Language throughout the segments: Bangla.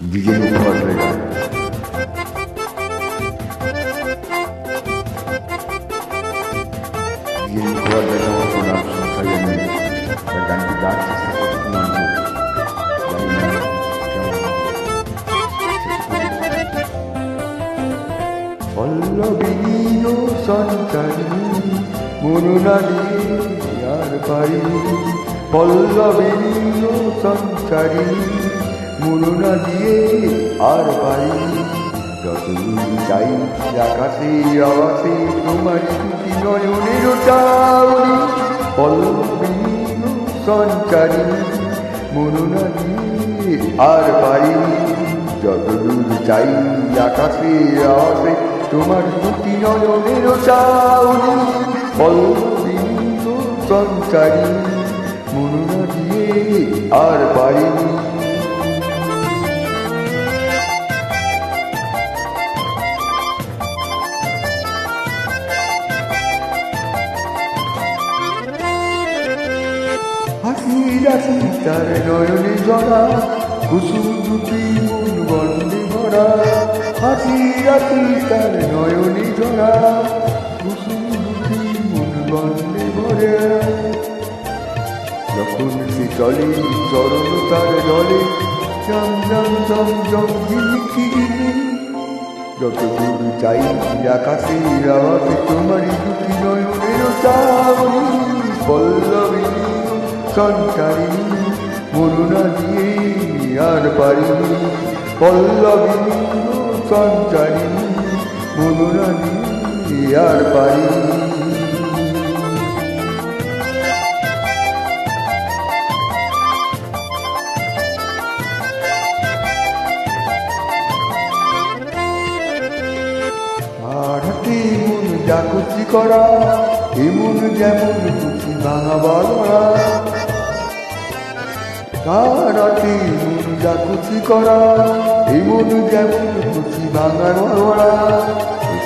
দ্বিজেন মুখোপাধ্যায় গান দ্বিজেন মুখোপাধ্যায় আমার প্রণাম সংখ্যা জানি তার গানটি গান চেষ্টা করছি নাম জানি না কেমন পল্লবীন সঞ্চারী মনুনারী আর পারি পল্লবীন সঞ্চারী মনুনা দিয়ে আর পারি। যতদূর চাই আকাশে আবাসে তোমার দুটি নয়নের চাউনি। পল্লবীন সঞ্চারী, মনুনা দিয়ে আর পারি। যতদূর চাই আকাশে আকাশে তোমার দুটি নয়নের চাউনি। পল্লবীন সঞ্চারী, মনুনা দিয়ে আর পারিনি রাখি তার নয়নে জড়া, কুসুম দুটি মন বন্দে ভরা। হাসি রাখি তার নয়নে জড়া, কুসুম দুটি মন বন্দে ভরা। যখন সে চলে, চরণ তার জলে জম জম জম জম ঝিলকিরি যত দূর চাই আকাশে আওয়াজে তোমারই দুটি নয়নের চাওনি পল্লবী সঞ্চারী মরুনা দিয়ে আর পারিনি পল্লবী সঞ্চারী, মরুনা দিয়ে আর পারিনি খুশি করা, এমন যেমন খুশি ভাঙা বলা। করা, এমন যেমন খুশি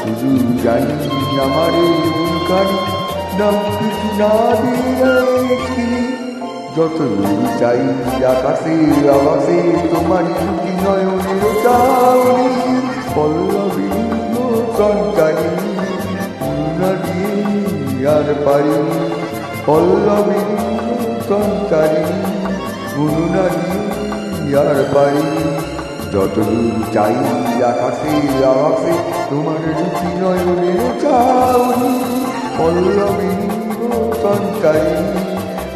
শুধু জানি আমারে নাম কিছু না দিয়ে যত চাই আকাশে আকাশে তোমার দুটি নয়নের চাউনি। পল্লবী সঞ্চারী নদী আর পারি। পল্লবী সঞ্চারী নদী আর পারি যত দূর চাই আকাশে আকাশে তোমার দুটি নয়নের চাউনি, পল্লবী সঞ্চারী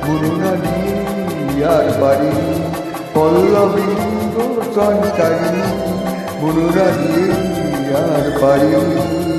মুরুনা দিয়ে আর বাড়ি, পল্লবী সঞ্চারী মুরুনা দিয়ে আর বাড়ি।